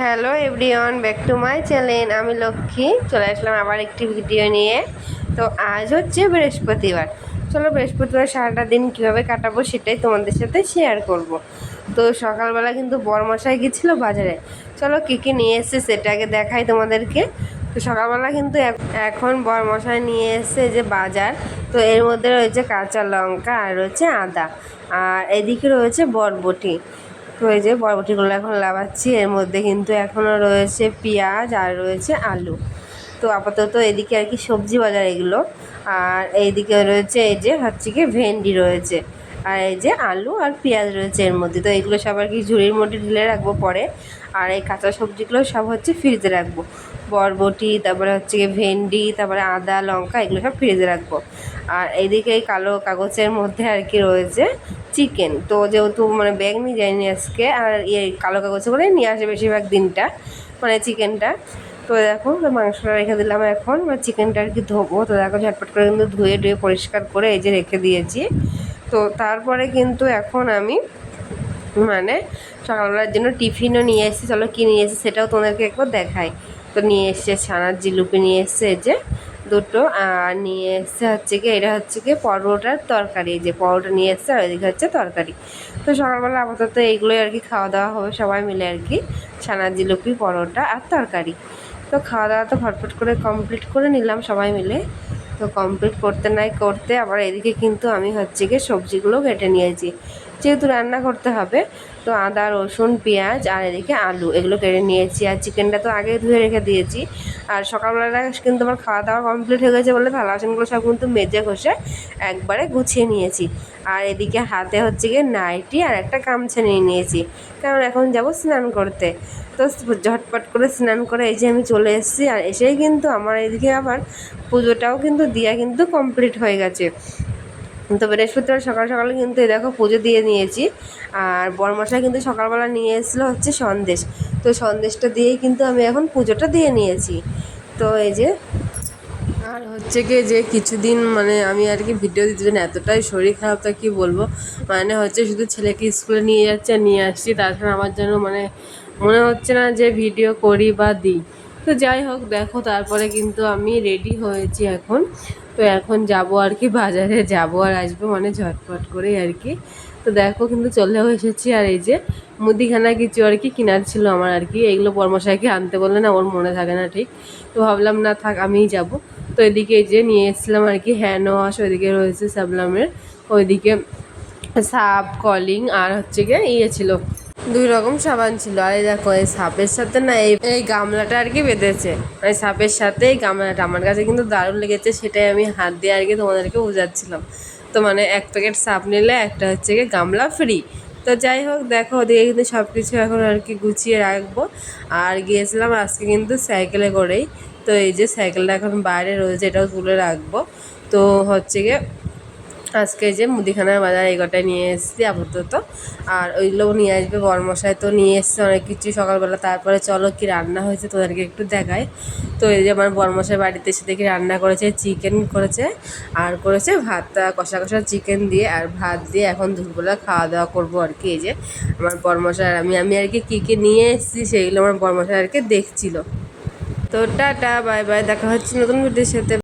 Hello everyone, back to my channel. আমি লক্ষ্মী, চলে আসলাম আবার একটি ভিডিও নিয়ে। তো আজ হচ্ছে বৃহস্পতিবার। চলো বৃহস্পতিবার সারাটা দিন কীভাবে কাটাবো সেটাই তোমাদের সাথে শেয়ার করব। তো সকালবেলা কিন্তু বরমশাই গেছিল বাজারে। চলো কী কী নিয়ে এসছে সেটা আগে দেখাই তোমাদেরকে। তো সকালবেলা কিন্তু এখ- এখন বরমশাই নিয়ে এসছে যে বাজার। তো এর মধ্যে রয়েছে কাঁচা লঙ্কা আর রয়েছে আদা। আর এদিকে রয়েছে বরবটি। যে বরবটিগুলো এখন লাগাচ্ছি এর মধ্যে কিন্তু এখনও রয়েছে পেঁয়াজ আর রয়েছে আলু। তো আপাতত এদিকে আর কি সবজি বাজার এগুলো, আর এইদিকে রয়েছে এই যে হচ্ছে কি ভেন্ডি রয়েছে। আর এই যে আলু আর পেঁয়াজ রয়েছে এর মধ্যে। তো এগুলো সব আর কি ঝুড়ির মধ্যে ঢেলে রাখব পরে। আর এই কাঁচা সবজিগুলো সব হচ্ছে ফ্রিজে রাখব। বরবটি, তারপরে হচ্ছে গিয়ে ভেন্ডি, তারপরে আদা, লঙ্কা, এগুলো সব ফ্রিজে রাখব। আর এইদিকে এই কালো কাগজের মধ্যে আর কি রয়েছে চিকেন। তো যেহেতু মানে ব্যাগ নিয়ে যায়নি আজকে, আর ইয়ে কালো কাগজে করে নিয়ে আসে বেশিরভাগ দিনটা মানে চিকেনটা। তো দেখো মাংসটা রেখে দিলাম এখন চিকেনটা আর কি ধোবো। তো দেখো, ঝটপট করে কিন্তু ধুয়ে ধুয়ে পরিষ্কার করে এই যে রেখে দিয়েছি। তো তারপরে কিন্তু এখন আমি মানে সকালবেলার জন্য টিফিনও নিয়ে এসেছি, চলো কী নিয়ে এসেছি সেটাও তোমাদেরকে একবার দেখাই। তো নিয়ে এসছে ছানার জিলুপি, নিয়ে এসছে যে দুটো, আর নিয়ে এসছে হচ্ছে কি এটা হচ্ছে কি পরোটার তরকারি যে পরোটা নিয়ে এসছে আর ওইদিকে হচ্ছে তরকারি। তো সকালবেলা আপাতত এইগুলোই আর কি খাওয়া দাওয়া হবে, সবাই মিলে আর কি ছানার জিলুপি, পরোটা আর তরকারি। তো খাওয়া দাওয়া তো ফটফট করে কমপ্লিট করে নিলাম সবাই মিলে। তো কমপ্লিট করতে নাই করতে আবার এদিকে কিন্তু আমি হচ্ছে গিয়ে সবজিগুলো কেটে নিয়েছি। যেহেতু রান্না করতে হবে, তো আদা, রসুন, পেঁয়াজ আর এদিকে আলু, এগুলো কেটে নিয়েছি আর চিকেনটা তো আগে ধুয়ে রেখে দিয়েছি। আর সকালবেলা কিন্তু আমার খাওয়া দাওয়া কমপ্লিট হয়ে গেছে বলে থালা বাসনগুলো সব কিন্তু মেজে ঘষে একবারে গুছিয়ে নিয়েছি। আর এদিকে হাতে হচ্ছে গিয়ে নাইটি আর একটা গামছা নিয়ে নিয়েছি। কারণ এখন যাব স্নান করতে। তো ঝটপট করে স্নান করে এই যে আমি চলে এসেছি আর এসেই কিন্তু আমার এদিকে আবার পুজোটাও কিন্তু দিয়া কিন্তু কমপ্লিট হয়ে গেছে। তো বৃহস্পতিবার সকাল সকালে কিন্তু দেখো পুজো দিয়ে নিয়েছি। আর বরমশাই কিন্তু সকালবেলা নিয়ে এসেছিল হচ্ছে সন্দেশ। তো সন্দেশটা দিয়েই কিন্তু আমি এখন পুজোটা দিয়ে নিয়েছি। তো এই যে, আর হচ্ছে কি যে কিছুদিন মানে আমি আর কি ভিডিও দিতে জন্য এতটাই শরীর খারাপ তা কি বলব? মানে হচ্ছে শুধু ছেলেকে স্কুলে নিয়ে যাচ্ছে নিয়ে আসছি তাছাড়া আমার জন্য মানে মনে হচ্ছে না যে ভিডিও করি বা দিই। তো যাই হোক, দেখো তারপরে কিন্তু আমি রেডি হয়েছি এখন। তো এখন যাব আর কি, বাজারে যাব আর আসব মানে ঝটপট করেই আর কি। তো দেখো কিন্তু চলেও এসেছি আর এই যে মুদিখানা কিছু আর কি কেনার ছিল আমার আর কি। এইগুলো পরমশাইকে আনতে বললে না, ওর মনে থাকে না ঠিক। তো ভাবলাম, না থাক, আমিই যাব। তো এদিকে এই যে নিয়ে এসেছিলাম আর কি হ্যান্ড ওয়াশ ওইদিকে রয়েছে সাবলামের। ওইদিকে সাপ কলিং আর হচ্ছে গিয়ে ইয়ে ছিল। দুই রকম সাবান ছিল। আর এই দেখো, এই সাপের সাথে না এই এই গামলাটা আর কি বেঁধেছে। মানে সাপের সাথে এই গামলাটা। আমার কাছে কিন্তু দারুণ লেগেছে, সেটাই আমি হাত দিয়ে আর কি তোমাদেরকে বোঝাচ্ছিলাম। তো মানে এক প্যাকেট সাপ নিলে একটা হচ্ছে গিয়ে গামলা ফ্রি তো যাই হোক, দেখো, ওদিকে কিন্তু সব কিছু এখন আর কি গুছিয়ে রাখব। আর গিয়েছিলাম আজকে কিন্তু সাইকেলে করেই। তো এই যে সাইকেলটা এখন বাইরে রয়েছে, এটাও তুলে রাখব। তো হচ্ছে গিয়ে আজকে যে মুদিখানার বাজার কটাই নিয়ে এসেছি আপাতত। আর ওইগুলোও নিয়ে আসবে, বরমশাই তো নিয়ে এসছে অনেক কিছু সকালবেলা। তারপরে চলো কি রান্না হয়েছে তোদেরকে একটু দেখাই। তো এই যে আমার বরমশাই বাড়িতে এসে দেখি রান্না করেছে চিকেন করেছে, আর করেছে ভাতটা, কষা কষা চিকেন দিয়ে, আর ভাত দিয়ে এখন দুপুরবেলা খাওয়া দাওয়া করব আর কি। এই যে আমার বরমশাই আর আমি আমি আর কি কী কী নিয়ে এসেছি সেইগুলো আমার বরমশাই আর কি দেখছিল। তো টাটা, বাই বাই, দেখা হচ্ছে নতুন ভিডিওর সাথে।